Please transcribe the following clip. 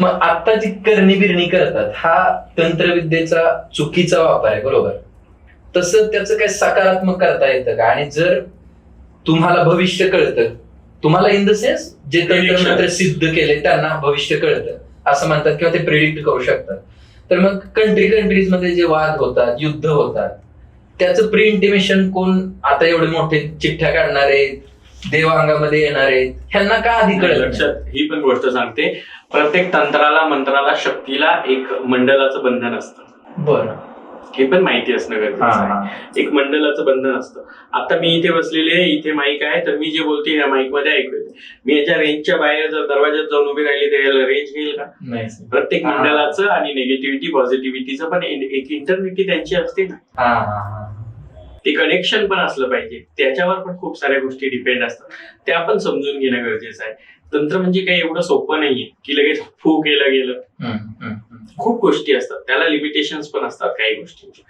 मग आता जी करणी बिरणी करतात हा तंत्रविद्येचा चुकीचा वापर आहे बरोबर? तसं त्याचं काय सकारात्मक करता येतं का? आणि जर तुम्हाला भविष्य कळतं तुम्हाला इन द सेन्स जे Prediction. सिद्ध केले त्यांना भविष्य कळतं असं म्हणतात किंवा ते प्रिडिक्ट करू शकतात. तर मग कंट्री कंट्रीजमध्ये जे वाद होतात युद्ध होतात त्याचं प्री इंटिमेशन कोण आता एवढे मोठे चिठ्ठ्या काढणारे देवांगामध्ये येणारे ह्यांना का आधी कळलं लक्षात ही पण गोष्ट सांगते प्रत्येक तंत्राला मंत्राला शक्तीला एक मंडलाचं बंधन असतं. बरं. हे पण माहिती असणं गरजेचं आहे. एक मंडलाचं बंधन असतं. आता मी इथे बसलेले इथे माईक आहे तर मी जे बोलते या माईकमध्ये ऐकू येते मी याच्या रेंजच्या बाहेर जर दरवाज्यात जाऊन उभी राहिली तर याला रेंज घेईल का? नाही प्रत्येक हा. मंडलाचं आणि निगेटिव्हिटी पॉझिटिव्हिटीचं पण एक इंटरव्हिटी त्यांची असते ना. हा हा हा. ते कनेक्शन पण असलं पाहिजे. त्याच्यावर पण खूप साऱ्या गोष्टी डिपेंड असतात. त्या पण समजून घेणं गरजेचं आहे. तंत्र म्हणजे काही एवढं सोपं नाहीये की लगेच फू केलं गेलं. खूप गोष्टी असतात. त्याला लिमिटेशन्स पण असतात काही गोष्टी